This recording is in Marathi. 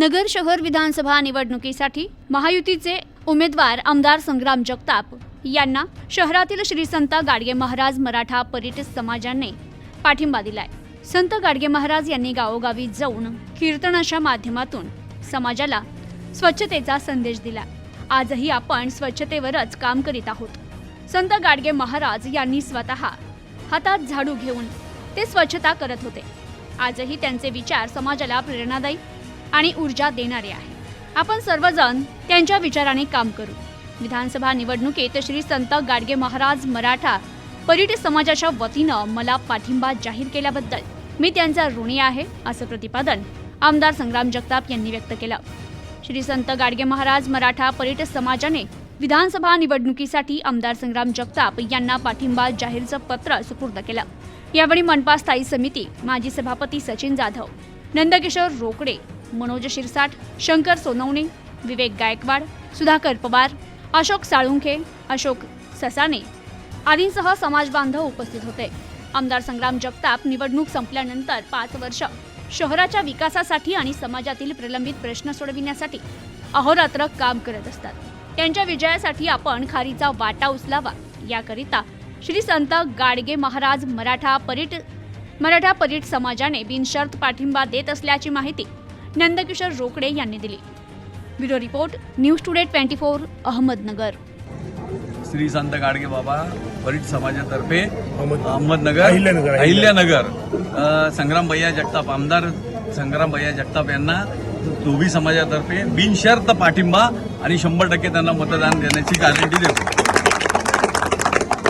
नगर शहर विधानसभा निवडणुकीसाठी महायुतीचे उमेदवार आमदार संग्राम जगताप यांना शहरातील श्री संत गाडगे महाराज मराठा पर्यटक समाजाने पाठिंबा दिलाय. संत गाडगे महाराज यांनी गावोगावी जाऊन कीर्तनाच्या माध्यमातून समाजाला स्वच्छतेचा संदेश दिला. आजही आपण स्वच्छतेवरच काम करीत आहोत. संत गाडगे महाराज यांनी स्वतः हातात झाडू घेऊन ते स्वच्छता करत होते. आजही त्यांचे विचार समाजाला प्रेरणादायी आणि ऊर्जा देणारे आहे. आपण सर्वजण त्यांच्या विचाराने काम करू. विधानसभा निवडणुकीत श्री संत गाडगे महाराज मराठा परिट समाजाच्या वतीनं मला पाठिंबा जाहीर केल्याबद्दल मी त्यांचा ऋणी आहे असं प्रतिपादन आमदार संग्राम जगताप यांनी व्यक्त केलं. श्री संत गाडगे महाराज मराठा परिट समाजाने विधानसभा निवडणुकीसाठी आमदार संग्राम जगताप यांना पाठिंबा जाहीरचं पत्र सुपूर्द केलं. यावेळी मनपा स्थायी समिती माजी सभापती सचिन जाधव नंदकिशोर रोकडे मनोज शिरसाट शंकर सोनवणे विवेक गायकवाड सुधाकर पवार अशोक साळुंखे अशोक ससाने आदींसह समाजबांधव उपस्थित होते. आमदार संग्राम जगताप निवडणूक संपल्यानंतर पाच वर्ष शहराच्या विकासासाठी आणि समाजातील प्रलंबित प्रश्न सोडविण्यासाठी अहोरात्र काम करत असतात. त्यांच्या विजयासाठी आपण खारीचा वाटा उचलावा. याकरिता श्री संत गाडगे महाराज मराठा परिट मराठा परीट समाजाने बिनशर्त पाठिंबा देत असल्याची माहिती नंदकिशोर रोकडे यांनी दिली. Bureau report news today twenty four Ahmednagar. Shri Sant Gadge Baba परिट समाजातर्फे अहमद- अहमदनगर अहिल्यानगर, संग्राम भैया जगताप आमदार संग्राम भैया जगताप यांना दोघी समाजातर्फे बिनशर्त पाठिंबा आणि शंभर टक्के त्यांना मतदान देण्याची गॅरंटी देतो.